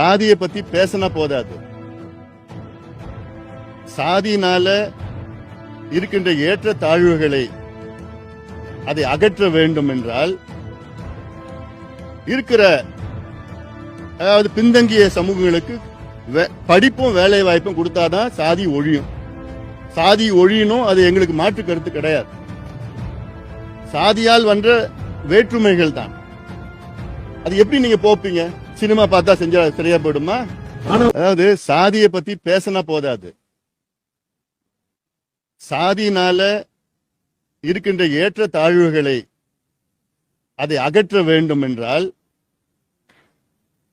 சாதியை பத்தி பேசினா போதாது. சாதியினால இருக்கின்ற ஏற்ற தாழ்வுகளை அதை அகற்ற வேண்டும் என்றால் இருக்கிற அதாவது பின்தங்கிய சமூகங்களுக்கு வே- படிப்பும் வேலை வாய்ப்பும் கொடுத்தாதான் சாதி ஒழியும். சாதி ஒழியணும் அது எங்களுக்கு மாற்று கருத்து கிடையாது. சாதியால் வந்த வேற்றுமைகள் தான். அது எப்படி நீங்க போப்பீங்க? சினிமா பார்த்தா செஞ்சா சரியா போயிடுமா? அதாவது சாதியை பத்தி பேசினா போதாது. சாதியினால இருக்கின்ற ஏற்ற தாழ்வுகளை அதை அகற்ற வேண்டும் என்றால்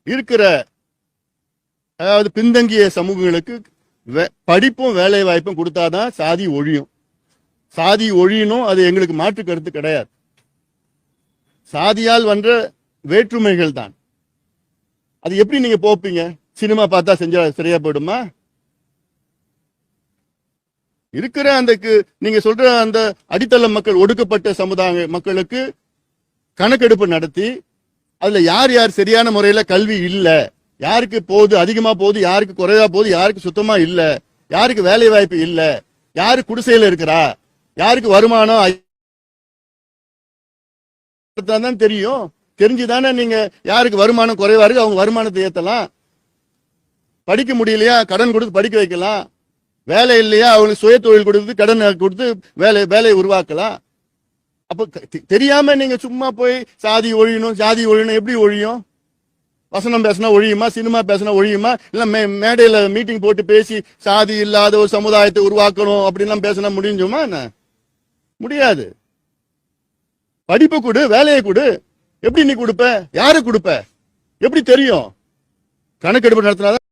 இருக்கிற அதாவது பின்தங்கிய சமூகங்களுக்கு படிப்பும் வேலை வாய்ப்பும் கொடுத்தாதான் சாதி ஒழியும். சாதி ஒழியணும் அது எங்களுக்கு மாற்று கருத்து கிடையாது. சாதியால் வந்த வேற்றுமைகள் தான் அது எப்படி நீங்க போப்பீங்க? சினிமா பார்த்தா செஞ்சா சரியா போயிடுமா? இருக்கிற அந்த நீங்க சொல்ற அந்த அடித்தள மக்கள் ஒடுக்கப்பட்ட சமுதாய மக்களுக்கு கணக்கெடுப்பு நடத்தி அதுல யார் யார் சரியான முறையில கல்வி இல்ல யாருக்கு போகுது அதிகமா போகுது யாருக்கு குறைவா போகுது யாருக்கு சுத்தமா இல்ல யாருக்கு வேலை வாய்ப்பு இல்ல யாரு குடிசையில இருக்கிறா யாருக்கு வருமானம் தான் தெரியும். தெரிஞ்சுதானே நீங்க யாருக்கு வருமானம் குறைவா இருக்கு அவங்க வருமானத்தை ஏத்தலாம். படிக்க முடியலையா கடன் கொடுத்து படிக்க வைக்கலாம். வேலை இல்லையா அவங்களுக்கு சுய தொழில் கொடுத்து கடன் கொடுத்து வேலை வேலையை உருவாக்கலாம். அப்ப தெரியாம நீங்க சும்மா போய் சாதி ஒழியணும் சாதி ஒழியணும் எப்படி ஒழியும்? வசனம் பேசினா ஒழியுமா சினிமா பேசினா ஒழியுமா? இல்ல மே- மேடையில மீட்டிங் போட்டு பேசி சாதி இல்லாத ஒரு சமுதாயத்தை உருவாக்கணும் அப்படின்லாம் பேசினா முடிஞ்சுமா என்ன? முடியாது. படிப்பு கொடு வேலையை கொடு. எப்படி நீ கொடுப்ப? யாரு கொடுப்ப? எப்படி தெரியும்? கணக்கெடுப்பு நடத்தினாதான்